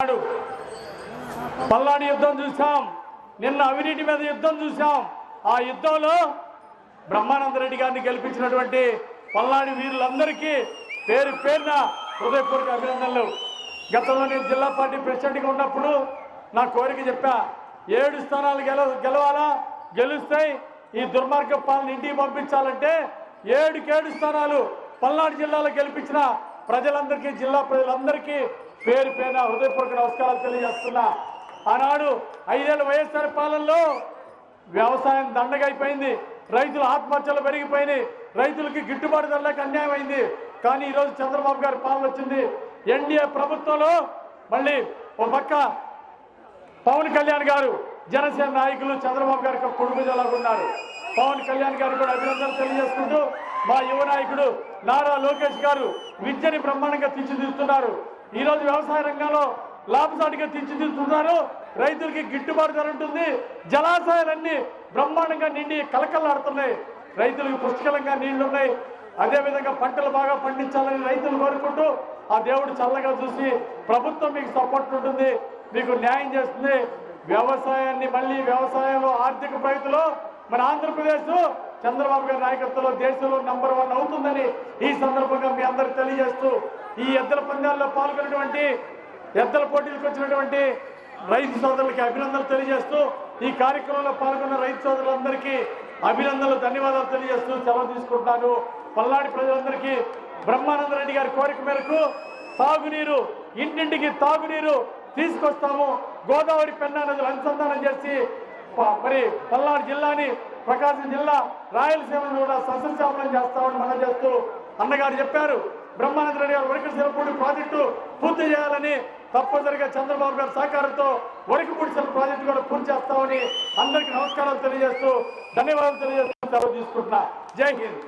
నాడు పల్నాడు యుద్ధం చూసాం నిన్న అవినీతి మీద యుద్ధం చూసాం ఆ యుద్ధంలో బ్రహ్మానంద రెడ్డి గారిని గెలిపించినటువంటి పల్నాడు వీరులందరికీ పేరు పేరున హృదయపూర్వక అభినందనలు. గతంలో నేను జిల్లా పార్టీ ప్రెసిడెంట్గా ఉన్నప్పుడు నా కోరిక చెప్పా ఏడు స్థానాలు గెల గెలవాలా? గెలుస్తాయి ఈ దుర్మార్గ పాలన ఇంటికి పంపించాలంటే ఏడుకేడు స్థానాలు పల్నాడు జిల్లాలో గెలిపించిన ప్రజలందరికీ జిల్లా ప్రజలందరికీ పేరు పేరున హృదయపూర్వక నమస్కారాలు తెలియజేస్తున్నా. ఆనాడు ఐదేళ్ళ వైఎస్ఆర్ పాలనలో వ్యవసాయం దండగా అయిపోయింది. రైతుల ఆత్మహత్యలు పెరిగిపోయినాయి. రైతులకి గిట్టుబాటు ధరలకు అన్యాయం అయింది. కానీ ఈరోజు చంద్రబాబు గారి పాలన వచ్చింది. ఎన్డీఏ ప్రభుత్వంలో మళ్ళీ ఒక పక్క పవన్ కళ్యాణ్ గారు జనసేన నాయకులు చంద్రబాబు గారికి కొడుకు ఉన్నారు. పవన్ కళ్యాణ్ గారు కూడా అభినందనలు తెలియజేసుకుంటూ మా యువ నాయకుడు నారా లోకేష్ గారు విద్యని బ్రహ్మాండంగా తీర్చిదిద్దుతున్నారు. ఈ రోజు వ్యవసాయ రంగంలో లాభసాటిగా తీర్చిదిద్దుతున్నారు. రైతులకి గిట్టుబాటు ధర ఉంటుంది. జలాశయాలన్నీ బ్రహ్మాండంగా నిండి కలకల్లాడుతున్నాయి రైతులకు పుష్కలంగా నీళ్ళున్నాయి. అదేవిధంగా పంటలు బాగా పండించాలని రైతులు కోరుకుంటూ ఆ దేవుడు చల్లగా చూసి ప్రభుత్వం మీకు సపోర్ట్ ఉంటుంది మీకు న్యాయం చేస్తుంది. వ్యవసాయాన్ని మళ్ళీ వ్యవసాయంలో ఆర్థిక ప్రగతిలో మన ఆంధ్రప్రదేశ్ చంద్రబాబు గారి నాయకత్వంలో దేశంలో నంబర్ వన్ అవుతుందని ఈ సందర్భంగా మీ అందరికి తెలియజేస్తూ ఈ ఎద్దల పందాల్లో పాల్గొన్నటువంటి ఎద్దల పోటీలకు వచ్చినటువంటి రైతు సోదరులకి అభినందనలు తెలియజేస్తూ ఈ కార్యక్రమంలో పాల్గొన్న రైతు సోదరులందరికీ అభినందనలు ధన్యవాదాలు తెలియజేస్తూ సెలవు తీసుకుంటున్నాను. పల్నాడు ప్రజలందరికీ బ్రహ్మానంద రెడ్డి గారి కోరిక మేరకు తాగునీరు ఇంటింటికి తాగునీరు తీసుకొస్తాము. గోదావరి పెన్నా నదులు అనుసంధానం చేసి మరి పల్నాడు జిల్లాని ప్రకాశం జిల్లా రాయలసీమను కూడా సస్యశ్యామలం చేస్తామని మనం చేస్తూ అన్నగారు చెప్పారు. బ్రహ్మానంద రెడ్డి గారు వరకటి శిలపూడి ప్రాజెక్టు పూర్తి చేయాలని తప్పనిసరిగా చంద్రబాబు గారి సహకారంతో వరకపూడి పూడిసిన ప్రాజెక్టు కూడా పూర్తి చేస్తామని అందరికీ నమస్కారాలు తెలియజేస్తూ ధన్యవాదాలు తెలియజేస్తూ సెలవు తీసుకుంటున్నా. జై హింద్.